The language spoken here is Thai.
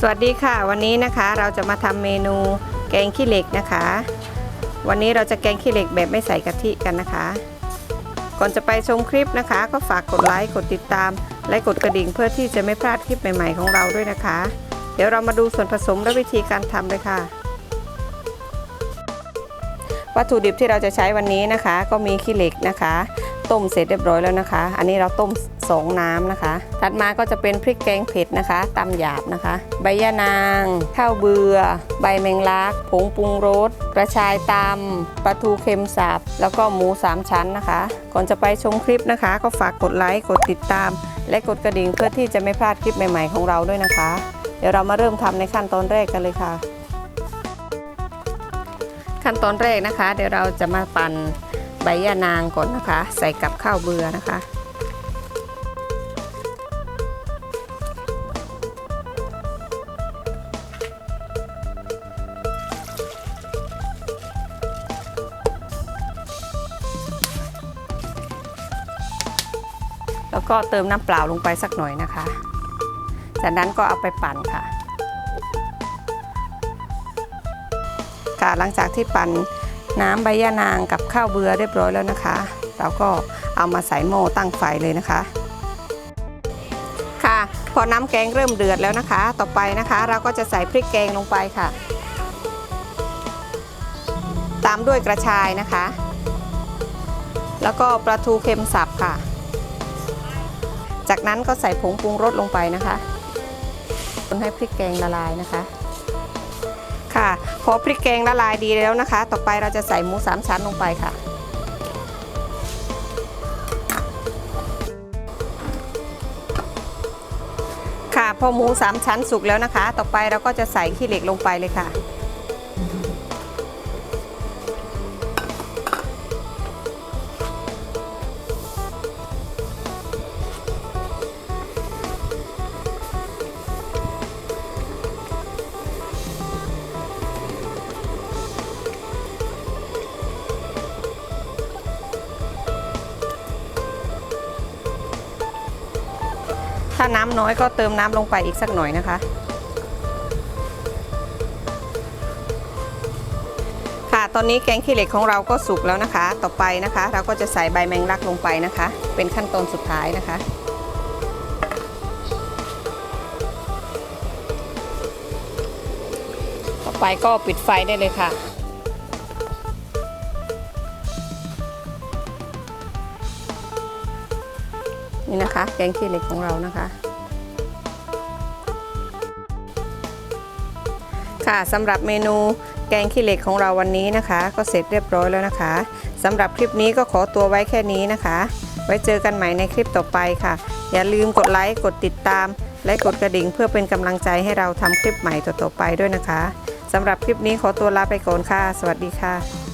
สวัสดีค่ะ วันนี้นะคะเราจะมาทำเมนูแกงขี้เหล็กนะคะ วันนี้เราจะแกงขี้เหล็กแบบไม่ใส่กะทิกันนะคะ ก่อนจะไปชมคลิปนะคะ ก็ฝากกดไลค์กดติดตาม และกดกระดิ่งเพื่อที่จะไม่พลาดคลิปใหม่ ๆ ของเราด้วยนะคะ เดี๋ยวเรามาดูส่วนผสมและวิธีการทำเลยค่ะวัตถุดิบที่เราจะใช้วันนี้นะคะ ก็มีขี้เหล็กนะคะ ต้มเสร็จเรียบร้อยแล้วนะคะ อันนี้เราต้มสองน้ำนะคะ ถัดมาก็จะเป็นพริกแกงเผ็ดนะคะตำหยาบนะคะ ใบยะนาง ข้าวเบือ ใบแมงลัก ผงปรุงรส กระชายตำปลาทูเค็มสับ แล้วก็หมูสามชั้นนะคะ ก่อนจะไปชมคลิปนะคะ ก็ฝากกดไลค์ กดติดตาม และกดกระดิ่งเพื่อที่จะไม่พลาดคลิปใหม่ๆของเราด้วยนะคะ เดี๋ยวเรามาเริ่มทำในขั้นตอนแรกกันเลยค่ะ ขั้นตอนแรกนะคะ เดี๋ยวเราจะมาปั่น บยะนางก่อนนะคะ ใส่กับข้าวเบือนะคะ แล้วก็เติมน้ำเปล่าลงไปสักหน่อยนะคะ จากนั้นก็เอาไปปั่นค่ะ ค่ะหลังจากที่ปั่น น้ำใบยะนางกับข้าวเบือเรียบร้อยแล้วนะคะ เราก็เอามาใส่หม้อตั้งไฟเลยนะคะ ค่ะ พอน้ำแกงเริ่มเดือดแล้วนะคะ ต่อไปนะคะ เราก็จะใส่พริกแกงลงไปค่ะ ตามด้วยกระชายนะคะ แล้วก็ปลาทูเค็มสับค่ะ จากนั้นก็ใส่ผงปรุงรสลงไปนะคะคนให้พริกแกงละลายนะคะ ค่ะ อพริกแกงละลายดีแล้วนะคะ ต่อไปเราจะใส่หมูสามชั้นลงไปค่ะ ค่ะพอหมูสามชั้นสุกแล้วนะคะ ต่อไปเราก็จะใส่ขี้เหล็กลงไปเลยค่ะ ถ้าน้ำน้อยก็เติมน้ำลงไปอีกสักหน่อยนะคะ ค่ะตอนนี้แกงขี้เหล็กของเราก็สุกแล้วนะคะ ต่อไปนะคะ เราก็จะใส่ใบแมงลักลงไปนะคะ เป็นขั้นตอนสุดท้ายนะคะต่อไปก็ปิดไฟได้เลยค่ะ นี่นะคะ แกงขี้เหล็กของเรานะคะ ค่ะสำหรับเมนูแกงขี้เหล็กของเราวันนี้นะคะ ก็เสร็จเรียบร้อยแล้วนะคะสำหรับคลิปนี้ก็ขอตัวไว้แค่นี้นะคะ ไว้เจอกันใหม่ในคลิปต่อไปค่ะ อย่าลืมกดไลค์กดติดตาม และกดกระดิ่งเพื่อเป็นกำลังใจให้เราทำคลิปใหม่ต่อๆไปด้วยนะคะสำหรับคลิปนี้ขอตัวลาไปก่อนค่ะ สวัสดีค่ะ